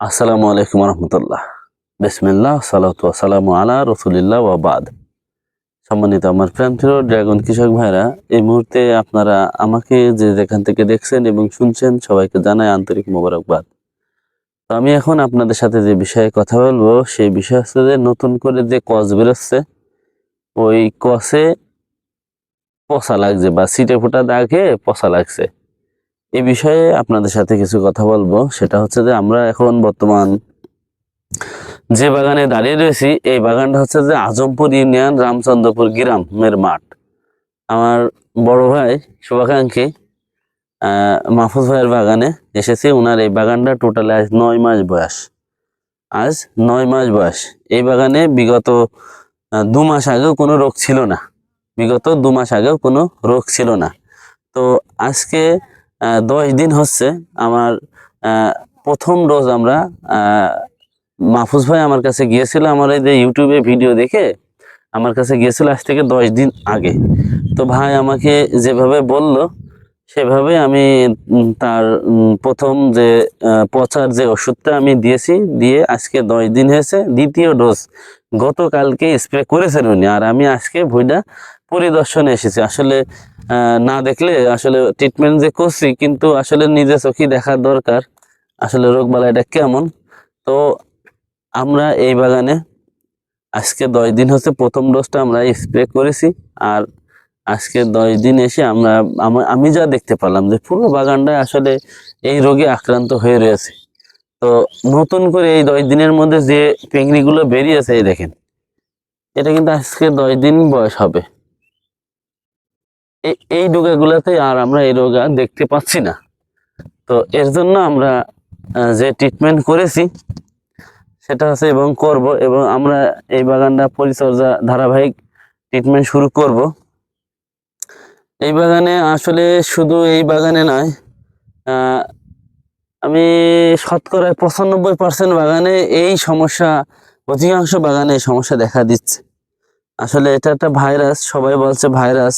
আসসালামু আলাইকুম রহমতুল্লাহ। বিসমিল্লাহ, সালাতু সালামু আলা রসুলিল্লাহ ওয়াবাদ সম্মানিত আমার প্রেম প্রিয় ড্রাগন কৃষক ভাইরা, এই মুহূর্তে আপনারা আমাকে যে যেখান থেকে দেখছেন এবং শুনছেন সবাইকে জানাই আন্তরিক মোবারকবাদ। তো আমি এখন আপনাদের সাথে যে বিষয়ে কথা বলব, সেই বিষয় হচ্ছে যে নতুন করে যে কস বেরোচ্ছে, ওই কসে পচা লাগছে বা সিটে ফোটা দাগে পচা লাগছে। এই বিষয়ে আপনাদের সাথে কিছু কথা বলব। সেটা হচ্ছে যে আমরা এখন বর্তমান যে বাগানে দাঁড়িয়ে রয়েছি, এই বাগানটা হচ্ছে যে আজমপুর ইউনিয়ন রামচন্দ্রপুর গ্রামের মাঠ। আমার বড় ভাই শুভাকাঙ্ক্ষী মাহফুজ ভাইয়ের বাগানে এসেছি। ওনার এই বাগানটা টোটালি আজ নয় মাস বয়স। আজ নয় মাস বয়স। এই বাগানে বিগত দু মাস আগেও কোনো রোগ ছিল না। বিগত দু মাস আগেও কোনো রোগ ছিল না। তো আজকে দশ দিন হচ্ছে আমার প্রথম ডোজ আমরা মাহফুজ ভাই আমার কাছে গিয়েছিল, আমার এই যে ইউটিউবে ভিডিও দেখে আমার কাছে গিয়েছিল আজ থেকে দশ দিন আগে। তো ভাই আমাকে যেভাবে বলল, সেভাবে আমি তার প্রথম যে পচার যে ওষুধটা আমি দিয়েছি, দিয়ে আজকে দশ দিন হয়েছে। দ্বিতীয় ডোজ গতকালকে স্প্রে করেছেন উনি, আর আমি আজকে ভুইটা পরিদর্শনে এসেছি। আসলে না দেখলে আসলে ট্রিটমেন্ট যে করছি, কিন্তু আসলে নিজে চোখে দেখার দরকার, আসলে রোগ বালাইটা কেমন? তো আমরা এই বাগানে আজকে দশ দিন হচ্ছে প্রথম ডোজটা আমরা স্প্রে করেছি, আর আজকে দশ দিন এসে আমরা, আমি যা দেখতে পেলাম যে পুরো বাগানটায় আসলে এই রোগে আক্রান্ত হয়ে রয়েছে। তো নতুন করে এই দশ দিনের মধ্যে যে পেঙ্গিগুলো বেরিয়েছে, এই দেখেন, এটা কিন্তু আজকে দশ দিন বয়স হবে। এই ডোগাগুলোতে আর আমরা এই রোগ দেখতে পাচ্ছি না। তো এর জন্য আমরা যে ট্রিটমেন্ট করেছি, সেটা হচ্ছে এবং করব এবং আমরা এই বাগানটা পরিচর্যা ধারাবাহিক ট্রিটমেন্ট শুরু করব। এই বাগানে আসলে শুধু এই বাগানে নয় আমি শতকরা পঁচানব্বই পার্সেন্ট বাগানে এই সমস্যা, অধিকাংশ বাগানে সমস্যা দেখা দিচ্ছে। আসলে এটা একটা ভাইরাস, সবাই বলছে ভাইরাস।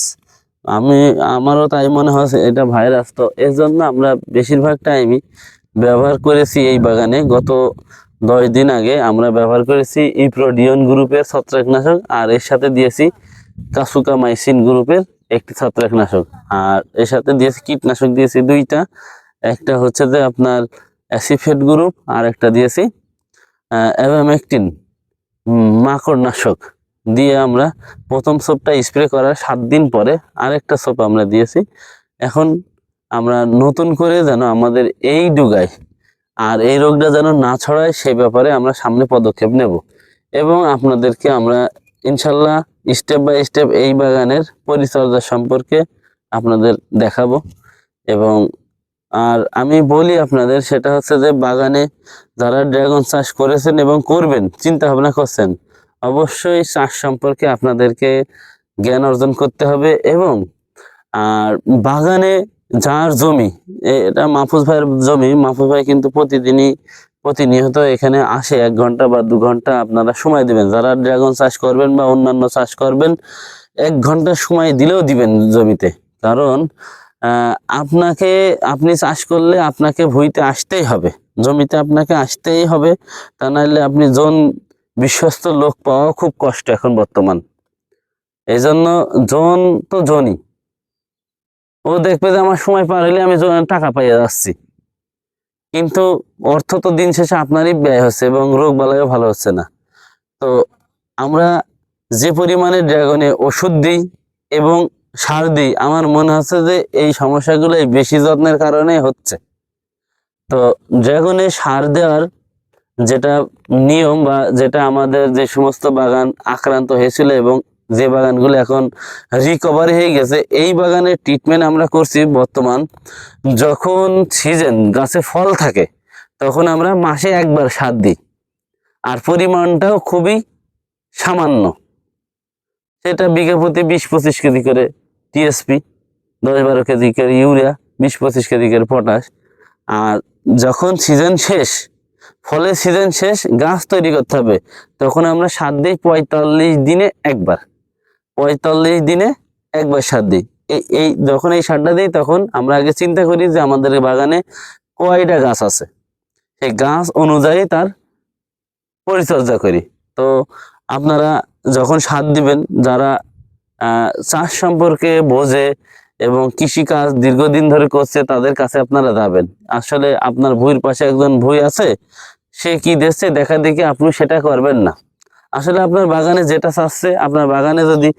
আমি, আমারও তাই মনে হচ্ছে এটা ভাইরাস তো এর জন্য আমরা বেশিরভাগ টাইমই ব্যবহার করেছি এই বাগানে। গত দশ দিন আগে আমরা ব্যবহার করেছি ইপ্রোডিয়ন গ্রুপের ছত্রাকনাশক, আর এর সাথে দিয়েছি কাসুকা মাইসিন গ্রুপের একটি ছত্রাকনাশক। আর এর সাথে দিয়েছি কীটনাশক, দিয়েছি দুইটা। একটা হচ্ছে যে আপনার অ্যাসিফেট গ্রুপ, আর একটা দিয়েছি অ্যাভামেকটিন মাকড় নাশক দিয়ে আমরা প্রথম সোপটা স্প্রে করার সাত দিন পরে আরেকটা সোপ আমরা দিয়েছি। এখন আমরা নতুন করে যেন আমাদের এই ডুগায় আর এই রোগটা যেন না ছড়ায়, সেই ব্যাপারে আমরা সামনে পদক্ষেপ নেব। এবং আপনাদেরকে আমরা ইনশাল্লাহ স্টেপ বাই স্টেপ এই বাগানের পরিচর্যা সম্পর্কে আপনাদের দেখাবো। এবং আর আমি বলি আপনাদের, সেটা হচ্ছে যে বাগানে যারা ড্রাগন চাষ করেছেন এবং করবেন, চিন্তা ভাবনা করছেন অবশ্যই চাষ সম্পর্কে আপনাদেরকে জ্ঞান অর্জন করতে হবে এবং, আর বাগানে যার জমি এটা মাহফুজ ভাইয়ের জমি, মাহফুজ ভাই কিন্তু প্রতিদিনই প্রতিনিয়ত এখানে আসে, এক ঘণ্টা বা দু ঘণ্টা আপনারা সময় দিবেন। যারা ড্রাগন চাষ করবেন বা অন্যান্য চাষ করবেন, এক ঘণ্টা সময় দিলেও দিবেন জমিতে। কারণ আপনাকে, আপনি চাষ করলে আপনাকে ভুইতে আসতেই হবে। জমিতে আপনাকে আসতেই হবে। তা নাহলে আপনি জন বিশ্বস্ত লোক পাওয়া খুব কষ্ট এখন বর্তমান। এই জন্য জন তো জনই। ও দেখবে যে আমার সময় পার হলে আমি টাকা পাইয়ে যাচ্ছি। কিন্তু অর্থ তো দিন শেষে আপনারই ব্যয় হচ্ছে এবং রোগ বালাইও ভালো হচ্ছে না। তো আমরা যে পরিমাণে ড্রাগনে ওষুধ দিই এবং সার দিই, আমার মনে হচ্ছে যে এই সমস্যাগুলো বেশি যত্নের কারণে হচ্ছে। তো ড্রাগনে সার দেওয়ার যেটা নিয়ম বা যেটা আমাদের যে সমস্ত বাগান আক্রান্ত হয়েছিল এবং যে বাগানগুলো এখন রিকভারি হয়ে গেছে, এই বাগানের ট্রিটমেন্ট আমরা করছি বর্তমান। যখন সিজন গাছে ফল থাকে, তখন আমরা মাসে একবার সার দিই। আর পরিমাণটাও খুবই সামান্য। সেটা বিঘা প্রতি বিশ পঁচিশ কেজি করে টিএসপি দশ বারো কেজি করে ইউরিয়া, বিশ পঁচিশ কেজি করে পটাশ। আর যখন সিজন শেষ ফলের সিজন শেষ, গাছ তৈরি করতে হবে। তখন আমরা সার দিই পঁয়তাল্লিশ দিনে একবার। পঁয়তাল্লিশ দিনে একবার সার দিই। এই যখন এই সারটা দিই, তখন আমরা আগে চিন্তা করি যে আমাদের বাগানে কয়টা গাছ আছে। সেই গাছ অনুযায়ী তার পরিচর্যা করি। তো আপনারা যখন সার দিবেন, যারা চাষ সম্পর্কে বোঝে এবং কৃষিকাজ দীর্ঘদিন ধরে করছে, তাদের কাছে আপনারা যাবেন। আসলে আপনার ভুঁইয়ের পাশে একজন ভুঁই আছে, সে কি দিচ্ছে দেখা দেখি আপনি সেটা করবেন না। আসলে আপনার বাগানে যেটা চাচ্ছে আপনার বাগানে যদি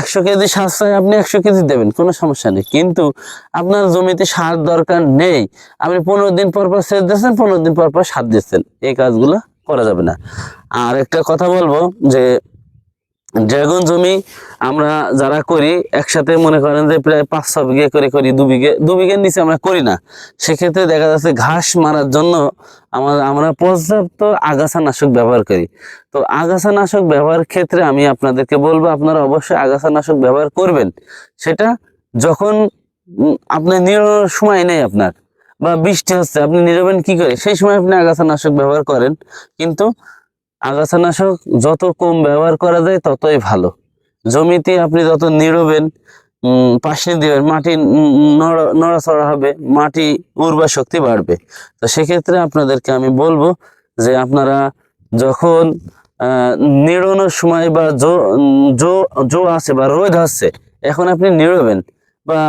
একশো কেজি সার চাই, আপনি একশো কেজি দেবেন, কোনো সমস্যা নেই। কিন্তু আপনার জমিতে সার দরকার নেই, আপনি পনেরো দিন পর পর সেচ দিচ্ছেন পনেরো দিন পর পর সার দিচ্ছেন এই কাজগুলো করা যাবে না। আর একটা কথা বলব যে ড্রাগন জমি আমরা যারা করি, একসাথে মনে করেন যে প্রায় পাঁচ, ছ বিঘে করে করি, দু বিঘে, দু বিঘের নিচে আমরা করি না। সেক্ষেত্রে দেখা যাচ্ছে ঘাস মারার জন্য আমরা আমরা পর্যাপ্ত আগাছা নাশক ব্যবহার করি। তো আগাছা নাশক ব্যবহার ক্ষেত্রে আমি আপনাদেরকে বলব, আপনারা অবশ্যই আগাছা নাশক ব্যবহার করবেন। সেটা যখন আপনার নিরোর সময় নেই আপনার, বা বৃষ্টি হচ্ছে, আপনি নিরবেন কি করে? সেই সময় আপনি আগাছা নাশক ব্যবহার করেন। কিন্তু আগাছানাশক যত কম ব্যবহার করা যায় ততই ভালো। জমিতে আপনি যত নিড়বেন উম, পাশে দেবেন মাটি নড়াচড়া হবে মাটি উর্বর শক্তি বাড়বে। তো সেক্ষেত্রে আপনাদেরকে আমি বলব যে আপনারা যখন নিড়ানোর সময় বা জো জো জো আছে বা রোদ হচ্ছে এখন আপনি নিড়বেন বা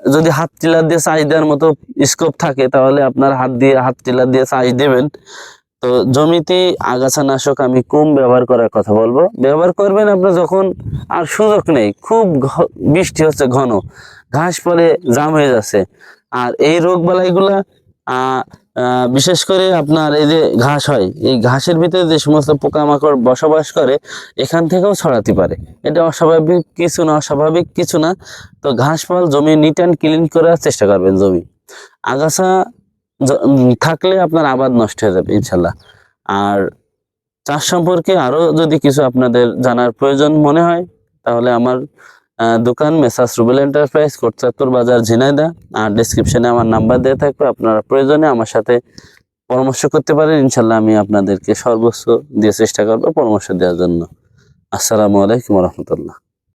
যদি হাত টিলার দিয়ে চাষ দেওয়ার মতো স্কোপ থাকে তাহলে আপনার হাত দিয়ে হাত টিলার দিয়ে চাষ দেবেন। তো জমিতে আগাছা নাশক আমি কম ব্যবহার করার কথা বলব। ব্যবহার করবেন আপনার যখন, আর সুযোগ নেই, খুব বৃষ্টি হচ্ছে ঘন, ঘাস পরে জাম হয়ে যাচ্ছে। আর এই রোগ বালাইগুলা বিশেষ করে আপনার এই যে ঘাস হয়, এই ঘাসের ভিতরে যে সমস্ত পোকামাকড় বসবাস করে, এখান থেকেও ছড়াতে পারে। এটা অস্বাভাবিক কিছু না, অস্বাভাবিক কিছু না। তো ঘাস পাল জমি নিট অ্যান্ড ক্লিন করার চেষ্টা করবেন জমি। আগাছা থাকলে আপনার আবাদ নষ্ট হয়ে যাবে, ইনশাল্লাহ। আর চাষ সম্পর্কে আরও যদি কিছু আপনাদের জানার প্রয়োজন মনে হয়, তাহলে আমার দোকান মেসাস রুবেল এন্টারপ্রাইজ কোটচাত্তর বাজার ঝিনাইদা আর ডিসক্রিপশনে আমার নাম্বার দেওয়া থাকবে, আপনারা প্রয়োজনে আমার সাথে পরামর্শ করতে পারেন। ইনশাল্লাহ আমি আপনাদেরকে সর্বোচ্চ দিয়ে চেষ্টা করব পরামর্শ দেওয়ার জন্য। আসসালামু আলাইকুম রহমতুল্লাহ।